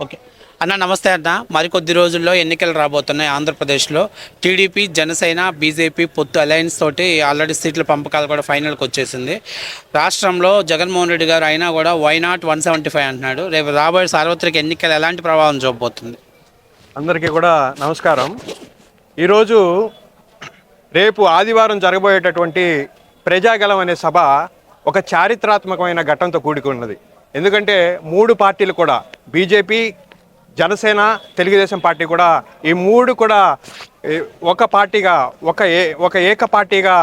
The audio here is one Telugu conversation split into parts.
ఓకే. అన్న నమస్తే అన్న. మరికొద్ది రోజుల్లో ఎన్నికలు రాబోతున్నాయి ఆంధ్రప్రదేశ్లో. టీడీపీ జనసేన బీజేపీ పొత్తు అలయన్స్ తోటి ఆల్రెడీ సీట్ల పంపకాలు కూడా ఫైనల్కి వచ్చేసింది. రాష్ట్రంలో జగన్మోహన్ రెడ్డి గారు అయినా కూడా why not one seventy five అంటున్నాడు. రేపు రాబోయే సార్వత్రిక ఎన్నికలు ఎలాంటి ప్రభావం చూపబోతుంది? అందరికీ కూడా నమస్కారం. ఈరోజు రేపు ఆదివారం జరగబోయేటటువంటి ప్రజాగలం అనే సభ ఒక చారిత్రాత్మకమైన ఘట్టంతో కూడుకున్నది. ఎందుకంటే మూడు పార్టీలు కూడా బీజేపీ జనసేన తెలుగుదేశం పార్టీ కూడా ఈ మూడు కూడా ఒక పార్టీగా ఒక ఏ ఒక ఏక పార్టీగా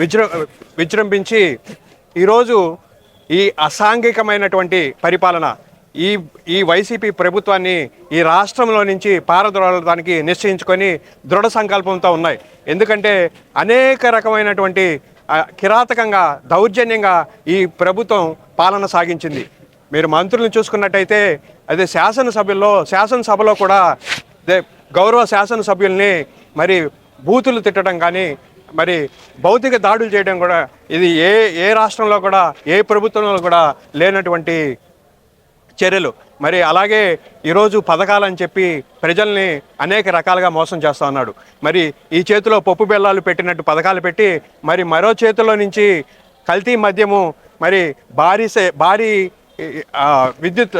విజృ విజృంభించి ఈరోజు ఈ అసాంఘికమైనటువంటి పరిపాలన ఈ ఈ వైసీపీ ప్రభుత్వాన్ని ఈ రాష్ట్రంలో నుంచి పారద్రోలడానికి నిశ్చయించుకొని దృఢ సంకల్పంతో ఉన్నాయి. ఎందుకంటే అనేక రకమైనటువంటి కిరాతకంగా దౌర్జన్యంగా ఈ ప్రభుత్వం పాలన సాగించింది. మీరు మంత్రులను చూసుకున్నట్టయితే అదే శాసనసభ్యుల్లో శాసనసభలో కూడా అదే గౌరవ శాసనసభ్యుల్ని మరి బూతులు తిట్టడం కానీ మరి భౌతిక దాడులు చేయడం కూడా ఇది ఏ ఏ రాష్ట్రంలో కూడా ఏ ప్రభుత్వంలో కూడా లేనటువంటి చర్యలు. మరి అలాగే ఈరోజు పథకాలని చెప్పి ప్రజల్ని అనేక రకాలుగా మోసం చేస్తూ ఉన్నాడు. మరి ఈ చేతిలో పప్పు బెల్లాలు పెట్టినట్టు పథకాలు పెట్టి మరి మరో చేతిలో నుంచి కల్తీ మద్యము మరి భారీ సే భారీ విద్యుత్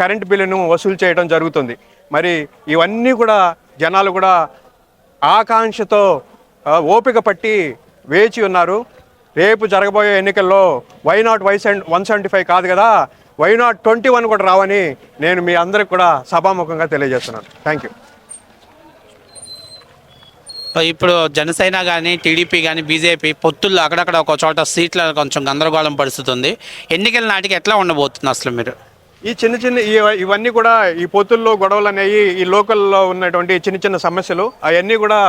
కరెంట్ బిల్లును వసూలు చేయడం జరుగుతుంది. మరి ఇవన్నీ కూడా జనాలు కూడా ఆకాంక్షతో ఓపిక పట్టి వేచి ఉన్నారు. రేపు జరగబోయే ఎన్నికల్లో why not why one seventy five కాదు కదా వై నాట్ ట్వంటీ వన్ కూడా రావని నేను మీ అందరికి కూడా సభాముఖంగా తెలియజేస్తున్నాను. థ్యాంక్ యూ ఇప్పుడు జనసేన కానీ టీడీపీ కానీ బీజేపీ పొత్తుల్లో అక్కడక్కడ ఒక చోట సీట్ల కొంచెం గందరగోళం పడుతుంది ఎన్నికల నాటికి ఎట్లా ఉండబోతుంది అసలు మీరు? ఈ చిన్న చిన్న ఇవన్నీ కూడా ఈ పొత్తుల్లో గొడవలు అనేవి ఈ లోకల్లో ఉన్నటువంటి చిన్న చిన్న సమస్యలు అవన్నీ కూడా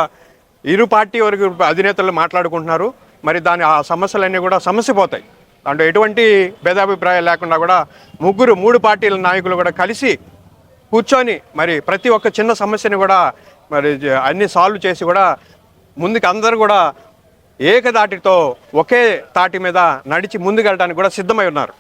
ఇరు పార్టీ వరకు అధినేతలు మాట్లాడుకుంటున్నారు. మరి దాని ఆ సమస్యలన్నీ కూడా సమస్య పోతాయి. దాంట్లో ఎటువంటి భేదాభిప్రాయాలు లేకుండా కూడా ముగ్గురు మూడు పార్టీల నాయకులు కూడా కలిసి కూర్చొని మరి ప్రతి ఒక్క చిన్న సమస్యని కూడా మరి అన్ని సాల్వ్ చేసి కూడా ముందుకు అందరూ కూడా ఏకదాటితో ఒకే తాటి మీద నడిచి ముందుకెళ్ళడానికి కూడా సిద్ధమై ఉన్నారు.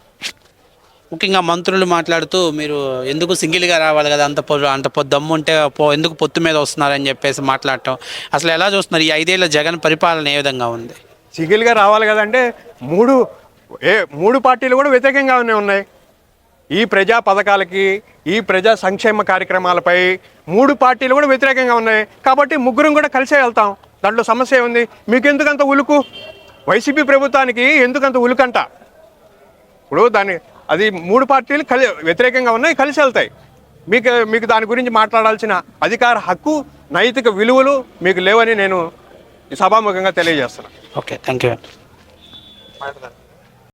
ముఖ్యంగా మంత్రులు మాట్లాడుతూ మీరు ఎందుకు సింగిల్గా రావాలి కదా అంత పొ అంత పొ దమ్ము ఉంటే పో ఎందుకు పొత్తు మీద వస్తున్నారని చెప్పేసి మాట్లాడటం. అసలు ఎలా చూస్తున్నారు? ఈ ఐదేళ్ళ జగన్ పరిపాలన ఏ విధంగా ఉంది? సింగిల్గా రావాలి కదంటే మూడు ఏ మూడు పార్టీలు కూడా వ్యతిరేకంగానే ఉన్నాయి. ఈ ప్రజా పథకాలకి ఈ ప్రజా సంక్షేమ కార్యక్రమాలపై మూడు పార్టీలు కూడా వ్యతిరేకంగా ఉన్నాయి. కాబట్టి ముగ్గురం కూడా కలిసే వెళ్తాం. దాంట్లో సమస్య ఉంది మీకు ఎందుకంత ఉలుకు? వైసీపీ ప్రభుత్వానికి ఎందుకంత ఉలుకంట? ఇప్పుడు దాని అది మూడు పార్టీలు కలి వ్యతిరేకంగా ఉన్నాయి కలిసి వెళ్తాయి. మీకు మీకు దాని గురించి మాట్లాడాల్సిన అధికార హక్కు నైతిక విలువలు మీకు లేవని నేను సభాముఖంగా తెలియజేస్తున్నాను. Okay thank you